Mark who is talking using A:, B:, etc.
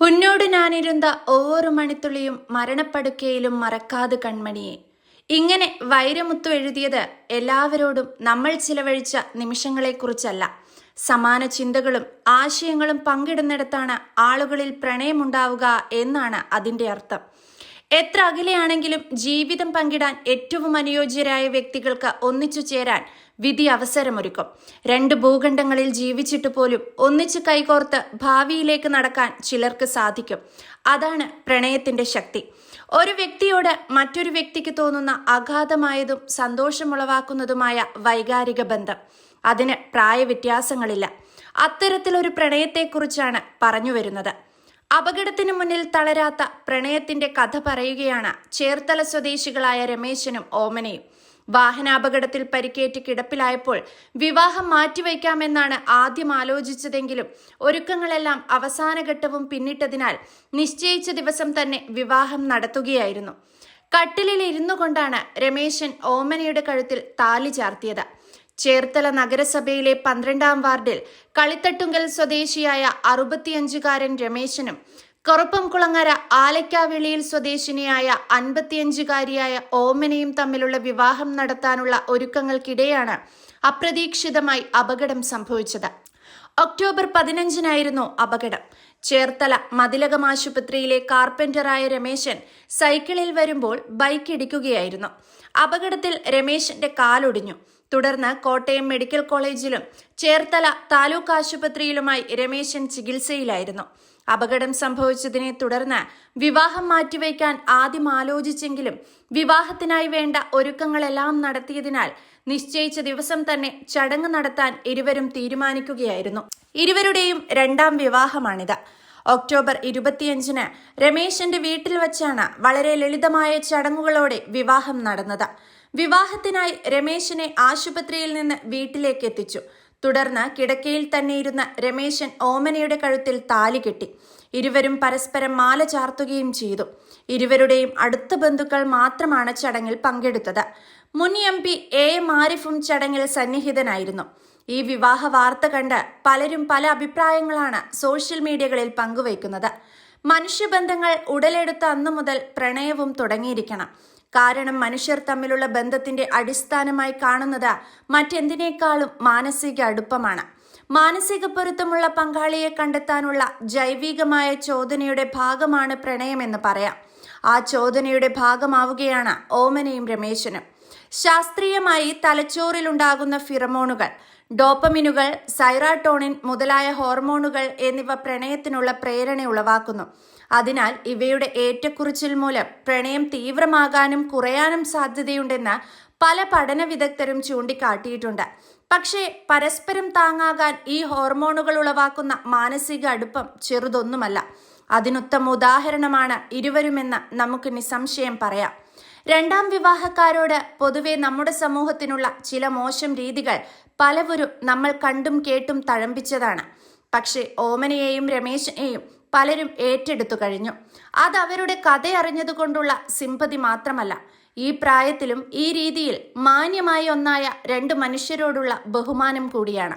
A: ഉന്നോട് ഞാനിരുന്ന ഓരോ മണിത്തുള്ളിയും മരണപ്പെടുക്കയിലും മറക്കാതെ കൺമണിയെ. ഇങ്ങനെ വൈരമുത്തു എഴുതിയത് എല്ലാവരോടും നമ്മൾ ചിലവഴിച്ച നിമിഷങ്ങളെക്കുറിച്ചല്ല. സമാന ചിന്തകളും ആശയങ്ങളും പങ്കിടുന്നിടത്താണ് ആളുകളിൽ പ്രണയമുണ്ടാവുക എന്നാണ് അതിന്റെ അർത്ഥം. എത്ര അകലെയാണെങ്കിലും ജീവിതം പങ്കിടാൻ ഏറ്റവും അനുയോജ്യരായ വ്യക്തികൾക്ക് ഒന്നിച്ചു ചേരാൻ വിധി അവസരമൊരുക്കും. രണ്ട് ഭൂഖണ്ഡങ്ങളിൽ ജീവിച്ചിട്ട് പോലും ഒന്നിച്ച് കൈകോർത്ത് ഭാവിയിലേക്ക് നടക്കാൻ ചിലർക്ക് സാധിക്കും. അതാണ് പ്രണയത്തിന്റെ ശക്തി. ഒരു വ്യക്തിയോട് മറ്റൊരു വ്യക്തിക്ക് തോന്നുന്ന അഗാധമായതും സന്തോഷമുളവാക്കുന്നതുമായ വൈകാരിക ബന്ധം. അതിന് പ്രായവ്യത്യാസങ്ങളില്ല. അത്തരത്തിലൊരു പ്രണയത്തെക്കുറിച്ചാണ് പറഞ്ഞു വരുന്നത് അപകടത്തിന് മുന്നിൽ തളരാത്ത പ്രണയത്തിന്റെ കഥ പറയുകയാണ് ചേർത്തല സ്വദേശികളായ രമേശനും ഓമനയും. വാഹനാപകടത്തിൽ പരിക്കേറ്റ് കിടപ്പിലായപ്പോൾ വിവാഹം മാറ്റിവെക്കാമെന്നാണ് ആദ്യം ആലോചിച്ചതെങ്കിലും ഒരുക്കങ്ങളെല്ലാം അവസാനഘട്ടവും പിന്നിട്ടതിനാൽ നിശ്ചയിച്ച ദിവസം തന്നെ വിവാഹം നടത്തുകയായിരുന്നു. കട്ടിലിൽ ഇരുന്നു കൊണ്ടാണ് രമേശൻ ഓമനയുടെ കഴുത്തിൽ താലി ചാർത്തിയത്. ചേർത്തല നഗരസഭയിലെ പന്ത്രണ്ടാം വാർഡിൽ കളിത്തട്ടുങ്കൽ സ്വദേശിയായ അറുപത്തിയഞ്ചുകാരൻ രമേശനും കൊറപ്പംകുളങ്ങര ആലക്കാവിളിയിൽ സ്വദേശിനിയായ അൻപത്തിയഞ്ചുകാരിയായ ഓമനയും തമ്മിലുള്ള വിവാഹം നടത്താനുള്ള ഒരുക്കങ്ങൾക്കിടെയാണ് അപ്രതീക്ഷിതമായി അപകടം സംഭവിച്ചത്. ഒക്ടോബർ പതിനഞ്ചിനായിരുന്നു അപകടം. ചേർത്തല മതിലകം ആശുപത്രിയിലെ കാർപ്പന്ററായ രമേശൻ സൈക്കിളിൽ വരുമ്പോൾ ബൈക്ക് ഇടിക്കുകയായിരുന്നു. അപകടത്തിൽ രമേശന്റെ കാലൊടിഞ്ഞു. തുടർന്ന് കോട്ടയം മെഡിക്കൽ കോളേജിലും ചേർത്തല താലൂക്ക് ആശുപത്രിയിലുമായി രമേശൻ ചികിത്സയിലായിരുന്നു. അപകടം സംഭവിച്ചതിനെ തുടർന്ന് വിവാഹം മാറ്റിവെക്കാൻ ആദ്യം ആലോചിച്ചെങ്കിലും വിവാഹത്തിനായി വേണ്ട ഒരുക്കങ്ങളെല്ലാം നടത്തിയതിനാൽ നിശ്ചയിച്ച ദിവസം തന്നെ ചടങ്ങ് നടത്താൻ ഇരുവരും തീരുമാനിക്കുകയായിരുന്നു. ഇരുവരുടെയും രണ്ടാം വിവാഹമാണിത്. ഒക്ടോബർ ഇരുപത്തിയഞ്ചിന് രമേശന്റെ വീട്ടിൽ വച്ചാണ് വളരെ ലളിതമായ ചടങ്ങുകളോടെ വിവാഹം നടന്നത്. വിവാഹത്തിനായി രമേശിനെ ആശുപത്രിയിൽ നിന്ന് വീട്ടിലേക്ക് എത്തിച്ചു തുടർന്ന് കിടക്കയിൽ തന്നെ ഇരുന്ന രമേശൻ ഓമനയുടെ കഴുത്തിൽ താലി കെട്ടി. ഇരുവരും പരസ്പരം മാല ചാർത്തുകയും ചെയ്തു. ഇരുവരുടെയും അടുത്ത ബന്ധുക്കൾ മാത്രമാണ് ചടങ്ങിൽ പങ്കെടുത്തത്. മുൻ എം പി എ എം ആരിഫും ചടങ്ങിൽ സന്നിഹിതനായിരുന്നു. ഈ വിവാഹ വാർത്ത കണ്ട് പലരും പല അഭിപ്രായങ്ങളാണ് സോഷ്യൽ മീഡിയകളിൽ പങ്കുവയ്ക്കുന്നത്. മനുഷ്യബന്ധങ്ങൾ ഉടലെടുത്ത അന്നു മുതൽ പ്രണയവും തുടങ്ങിയിരിക്കണം. കാരണം മനുഷ്യർ തമ്മിലുള്ള ബന്ധത്തിന്റെ അടിസ്ഥാനമായി കാണുന്നത് മറ്റെന്തിനേക്കാളും മാനസിക അടുപ്പമാണ്. മാനസിക പൊരുത്തമുള്ള പങ്കാളിയെ കണ്ടെത്താനുള്ള ജൈവികമായ ചോദനയുടെ ഭാഗമാണ് പ്രണയമെന്ന് പറയാം. ആ ചോദനയുടെ ഭാഗമാവുകയാണ് ഓമനയും രമേശനും. ശാസ്ത്രീയമായി തലച്ചോറിലുണ്ടാകുന്ന ഫിറമോണുകൾ ഡോപ്പമിനുകൾ സൈറാട്ടോണിൻ മുതലായ ഹോർമോണുകൾ എന്നിവ പ്രണയത്തിനുള്ള പ്രേരണ ഉളവാക്കുന്നു. അതിനാൽ ഇവയുടെ ഏറ്റക്കുറിച്ചിൽ മൂലം പ്രണയം തീവ്രമാകാനും കുറയാനും സാധ്യതയുണ്ടെന്ന് പല പഠന വിദഗ്ധരും ചൂണ്ടിക്കാട്ടിയിട്ടുണ്ട്. പക്ഷേ പരസ്പരം താങ്ങാകാൻ ഈ ഹോർമോണുകൾ ഉളവാക്കുന്ന മാനസിക അടുപ്പം ചെറുതൊന്നുമല്ല. അതിനുത്തമ ഉദാഹരണമാണ് ഇരുവരുമെന്ന് നമുക്ക് നിസ്സംശയം പറയാം. രണ്ടാം വിവാഹക്കാരോട് പൊതുവെ നമ്മുടെ സമൂഹത്തിനുള്ള ചില മോശം രീതികൾ പലവരും നമ്മൾ കണ്ടും കേട്ടും തഴമ്പിച്ചതാണ്. പക്ഷേ ഓമനയെയും രമേശനെയും പലരും ഏറ്റെടുത്തു കഴിഞ്ഞു. അത് അവരുടെ കഥയറിഞ്ഞതുകൊണ്ടുള്ള സിമ്പതി മാത്രമല്ല ഈ പ്രായത്തിലും ഈ രീതിയിൽ മാന്യമായ ഒന്നായ രണ്ട് മനുഷ്യരോടുള്ള ബഹുമാനം കൂടിയാണ്.